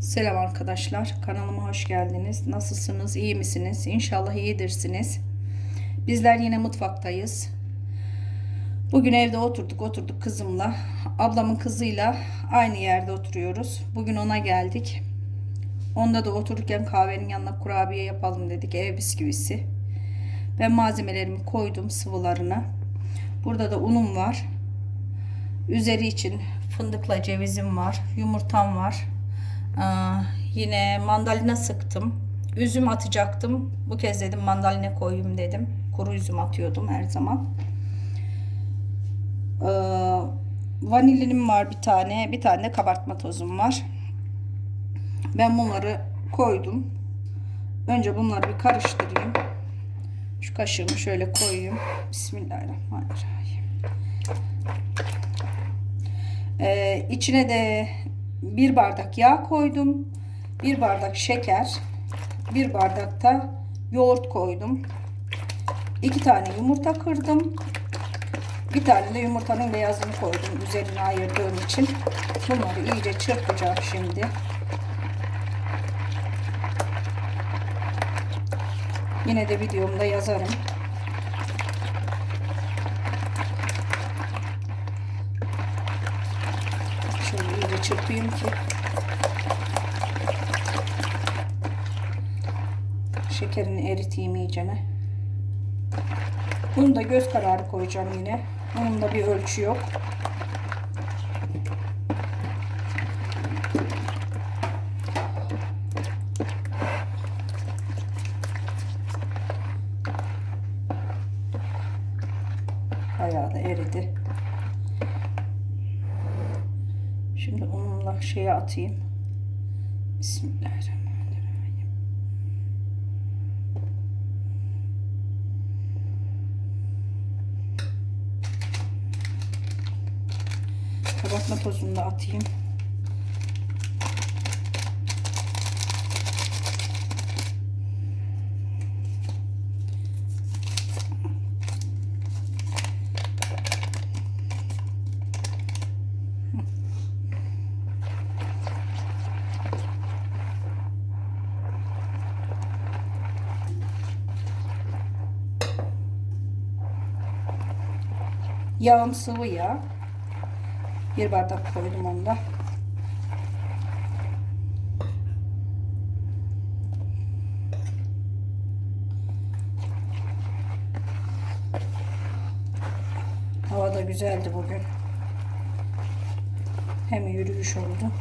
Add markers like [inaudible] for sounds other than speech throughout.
Selam arkadaşlar. Kanalıma hoş geldiniz. Nasılsınız? İyi misiniz? İnşallah iyidirsiniz. Bizler yine mutfaktayız. Bugün evde oturduk oturduk kızımla. Ablamın kızıyla aynı yerde oturuyoruz. Bugün ona geldik. Onda da otururken kahvenin yanına kurabiye yapalım dedik. Ev bisküvisi. Ben malzemelerimi koydum sıvılarına. Burada da unum var. Üzeri için fındıkla cevizim var. Yumurtam var. Yine mandalina sıktım. Üzüm atacaktım. Bu kez dedim mandalina koyayım dedim. Kuru üzüm atıyordum her zaman. Vanilinim var bir tane. Bir tane de kabartma tozum var. Ben bunları koydum. Önce bunları bir karıştırayım. Şu kaşığımı şöyle koyayım. Bismillahirrahmanirrahim. Ee, içine de bir bardak yağ koydum. Bir bardak şeker. Bir bardak da yoğurt koydum. iki tane yumurta kırdım. Bir tane de yumurtanın beyazını koydum üzerine ayırdığım için. Bunları iyice çırpacağım şimdi. Yine de videomda yazarım. Şöyle iyice çırpayım ki şekerini eriteyim iyicene. Bunu da göz kararı koyacağım yine. Bunun da bir ölçü yok. Atayım. Bismillahirrahmanirrahim. Kabartma tozunu da atayım. Yağım sıvı yağ. Bir bardak koydum onda. Hava da güzeldi bugün. Hem yürüyüş oldu.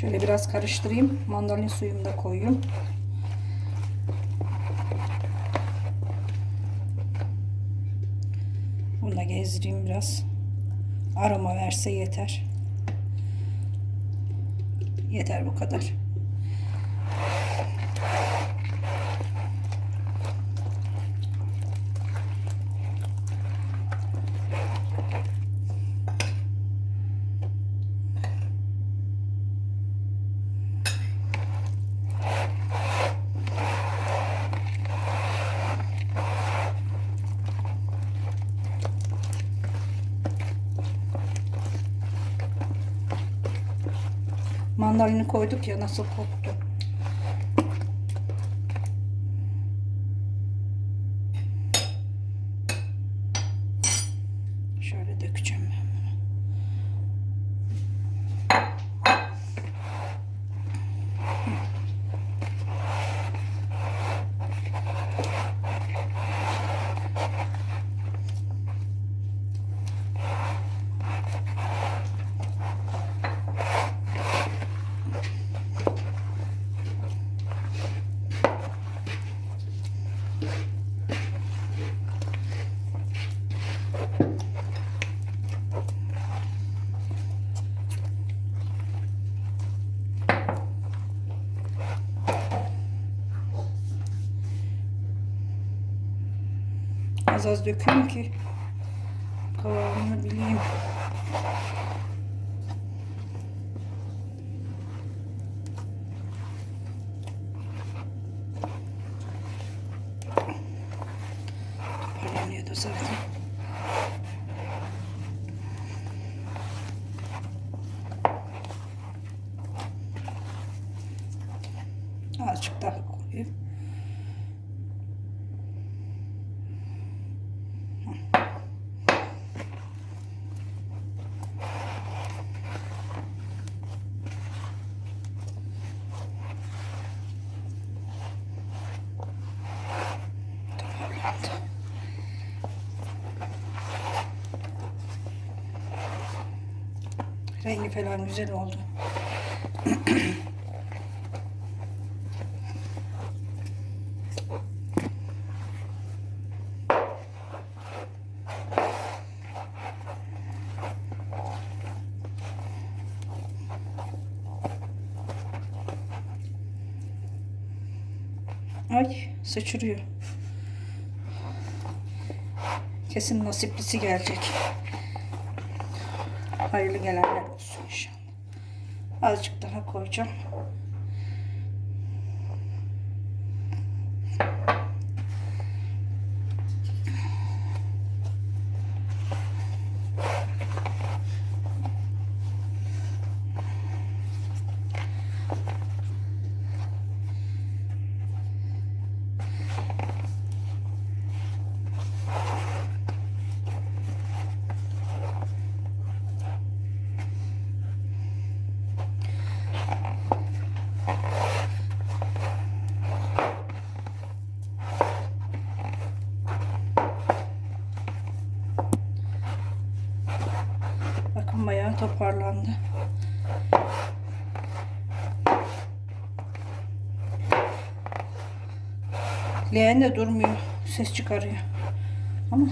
Şöyle biraz karıştırayım. Mandalina suyumu da koyayım. Bunu da gezdireyim biraz. Aroma verse yeter. Yeter bu kadar. Mandalini koyduk ya nasıl koktu. Az döküyorum ki qui bileyim. Toparlanıyordu zaten. Rengi falan güzel oldu. Ay sıçrıyor. Kesin nasiplisi gelecek. Hayırlı gelenler olsun inşallah. Azıcık daha koyacağım. Bakın bayağı toparlandı. Leğen de durmuyor. Ses çıkarıyor. Ama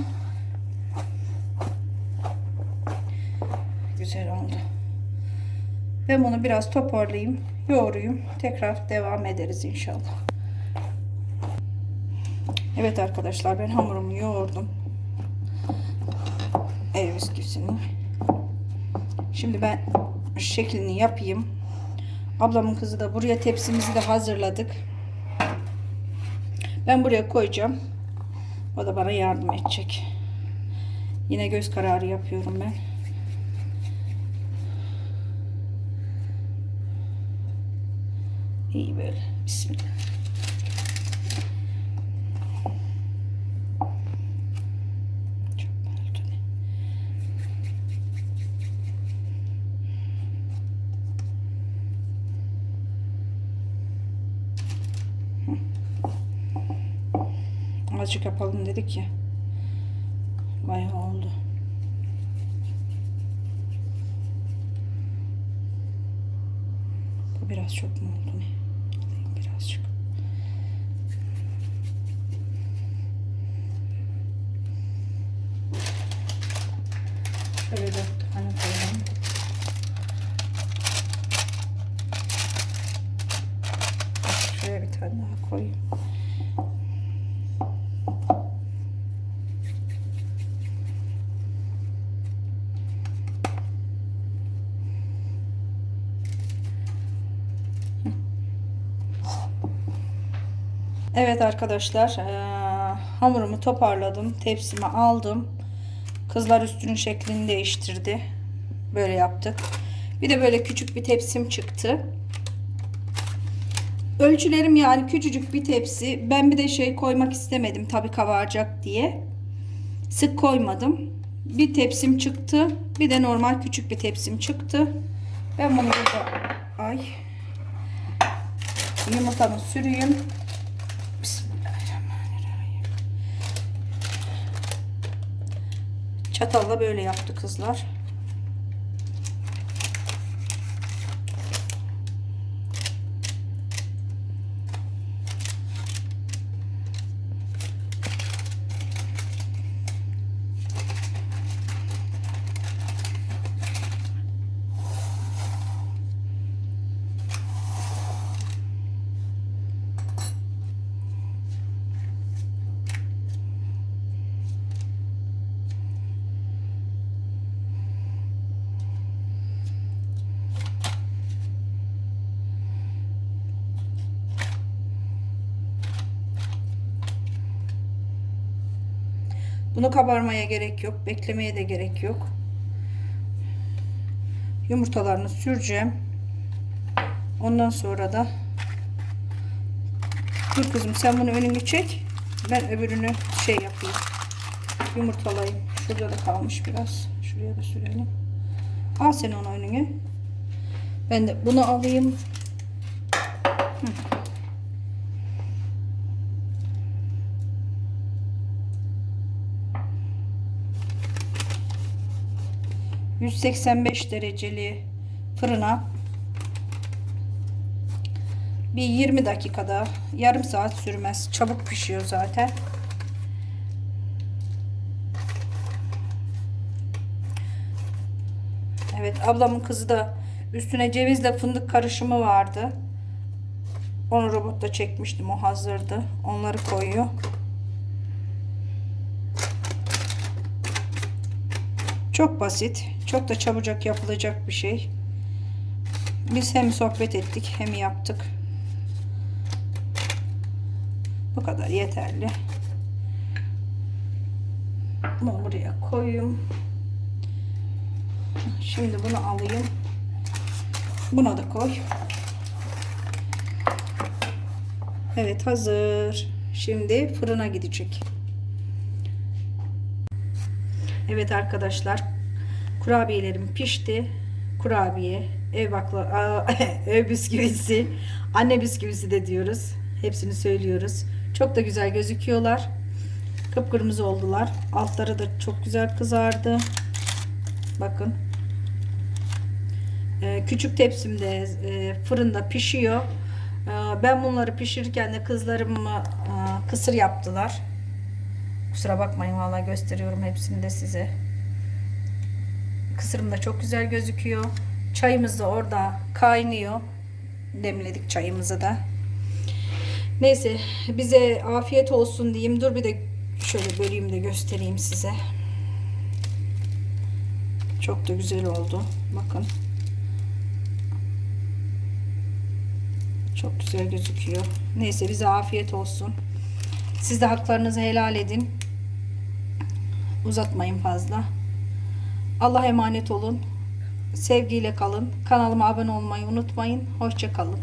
güzel oldu. Ben bunu biraz toparlayayım. Yoğurayım. Tekrar devam ederiz inşallah. Evet arkadaşlar ben hamurumu yoğurdum. Ev bisküvisini. Şimdi ben şeklini yapayım. Ablamın kızı da buraya tepsimizi de hazırladık. Ben buraya koyacağım. O da bana yardım edecek. Yine göz kararı yapıyorum ben. İyi böyle. Bismillah. Azıcık yapalım dedik ya. Bayağı oldu. Bu biraz çok mu oldu ne? Alayım birazcık. Şöyle dört tane koyalım. Şuraya bir tane daha koyayım. Evet arkadaşlar eee, hamurumu toparladım. Tepsime aldım. Kızlar üstünün şeklini değiştirdi. Böyle yaptık. Bir de böyle küçük bir tepsim çıktı. Ölçülerim yani küçücük bir tepsi. Ben bir de şey koymak istemedim tabii kabaracak diye. Sık koymadım. Bir tepsim çıktı. Bir de normal küçük bir tepsim çıktı. Ben bunu burada ay yumurtamı sürüyüm. Çatalla böyle yaptı kızlar. Bunu kabarmaya gerek yok. Beklemeye de gerek yok. Yumurtalarını süreceğim. Ondan sonra da Dur kızım sen bunu önünü çek. Ben öbürünü şey yapayım. Yumurtalayayım. Şurada da kalmış biraz. Şuraya da sürelim. Al sen onu önüne. Ben de bunu alayım. Hı. 185 dereceli fırına bir 20 dakikada yarım saat sürmez. Çabuk pişiyor zaten. Evet ablamın kızı da üstüne cevizle fındık karışımı vardı. Onu robotta çekmiştim. O hazırdı. Onları koyuyor. Çok basit. Çok da çabucak yapılacak bir şey. Biz hem sohbet ettik hem yaptık. Bu kadar yeterli. Bunu buraya koyayım. Şimdi bunu alayım. Buna da koy. Evet hazır. Şimdi fırına gidecek. Evet arkadaşlar. Kurabiyelerim pişti. Kurabiye, ev bakla, [laughs] ev bisküvisi, anne bisküvisi de diyoruz. Hepsini söylüyoruz. Çok da güzel gözüküyorlar. Kıpkırmızı oldular. Altları da çok güzel kızardı. Bakın. Ee, küçük tepsimde e, fırında pişiyor. Ee, ben bunları pişirirken de kızlarım e, kısır yaptılar. Kusura bakmayın valla gösteriyorum hepsini de size. Kısırım da çok güzel gözüküyor. Çayımız da orada kaynıyor. Demledik çayımızı da. Neyse bize afiyet olsun diyeyim. Dur bir de şöyle böleyim de göstereyim size. Çok da güzel oldu. Bakın. Çok güzel gözüküyor. Neyse bize afiyet olsun. Siz de haklarınızı helal edin. Uzatmayın fazla. Allah'a emanet olun. Sevgiyle kalın. Kanalıma abone olmayı unutmayın. Hoşça kalın.